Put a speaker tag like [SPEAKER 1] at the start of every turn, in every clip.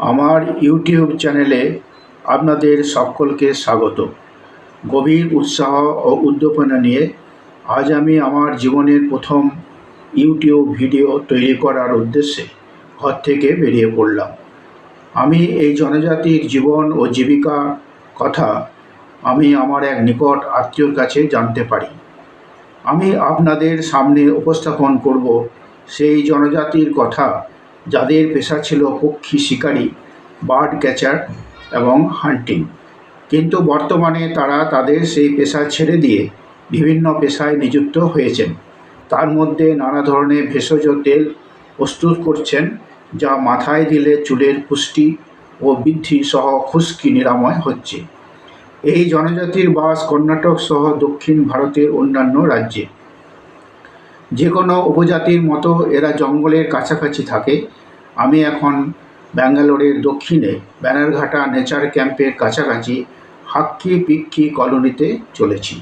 [SPEAKER 1] আমার ইউটিউব চ্যানেলে আপনাদের সকলকে স্বাগত। গভীর উৎসাহ ও উদ্দীপনা নিয়ে আজ আমি আমার জীবনের প্রথম ইউটিউব ভিডিও তৈরি করার উদ্দেশ্যে ঘর থেকে বেরিয়ে পড়লাম। আমি এই জনজাতির জীবন ও জীবিকা কথা আমি আমার এক নিকট আত্মীয়র কাছে জানতে পারি। আমি আপনাদের সামনে উপস্থাপন করব সেই জনজাতির কথা যাদের পেশা ছিল পক্ষী শিকারী, বার্ড ক্যাচার এবং হান্টিং। কিন্তু বর্তমানে তারা তাদের সেই পেশা ছেড়ে দিয়ে বিভিন্ন পেশায় নিযুক্ত হয়েছেন। তার মধ্যে নানা ধরনের ভেষজ তেল প্রস্তুত করছেন, যা মাথায় দিলে চুলের পুষ্টি ও বৃদ্ধি সহ খুশকি নিরাময় হচ্ছে। এই জনজাতির বাস কর্ণাটক সহ দক্ষিণ ভারতের অন্যান্য রাজ্যে। যে কোনো উপজাতির মতো এরা জঙ্গলের কাছাকাছি থাকে। আমি এখন ব্যাঙ্গালোরের দক্ষিণে ব্যানারঘাটা নেচার ক্যাম্পের কাছাকাছি হাক্কি পিক্কি কলোনিতে চলেছি।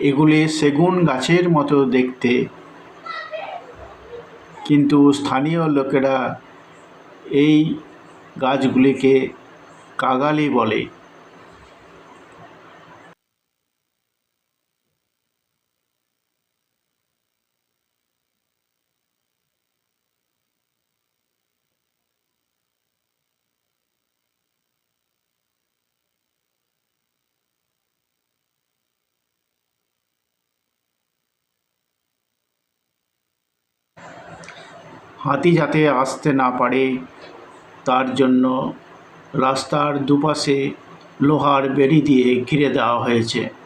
[SPEAKER 1] এগুলি সেগুন গাছের মতো দেখতে। কিন্তু স্থানীয় লোকেরা এই গাছগুলিকে কাগালি বলে। হাতি যাতে আসতে না পারে, তার জন্য রাস্তার দুপাশে লোহার বেড়ি দিয়ে ঘিরে দেওয়া হয়েছে।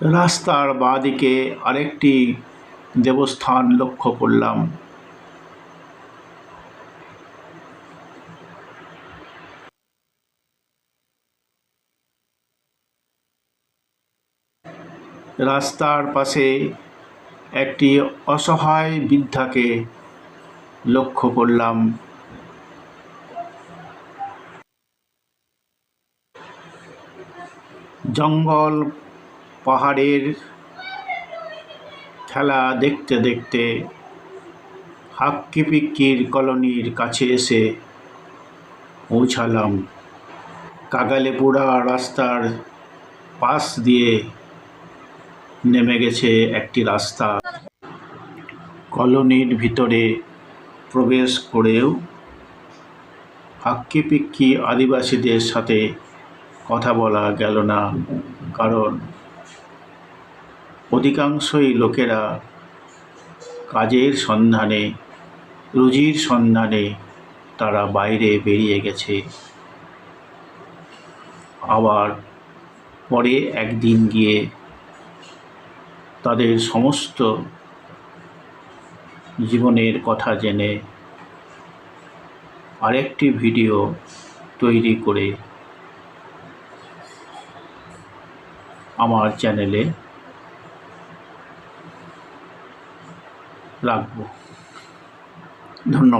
[SPEAKER 1] রাস্তার বাঁদিকে আরেকটি দেবস্থান লক্ষ্য করলাম। রাস্তার পাশে একটি অসহায় বৃদ্ধাকে লক্ষ্য করলাম। জঙ্গল পাহাড়ের খেলা দেখতে দেখতে হাক্কি পিক্কির কলোনির কাছে এসে পৌঁছালাম। কাগালেপুরা রাস্তার পাশ দিয়ে নেমে গেছে একটি রাস্তা। কলোনির ভিতরে প্রবেশ করেও হাক্কি পিক্কি আদিবাসীদের সাথে কথা বলা গেল না, কারণ অধিকাংশই লোকেরা কাজের সন্ধানে, রুজির সন্ধানে তারা বাইরে বেরিয়ে গেছে। আবার পরে একদিন গিয়ে তাদের সমস্ত জীবনের কথা জেনে আরেকটি ভিডিও তৈরি করে আমার চ্যানেলে রাখব ধন্যবাদ।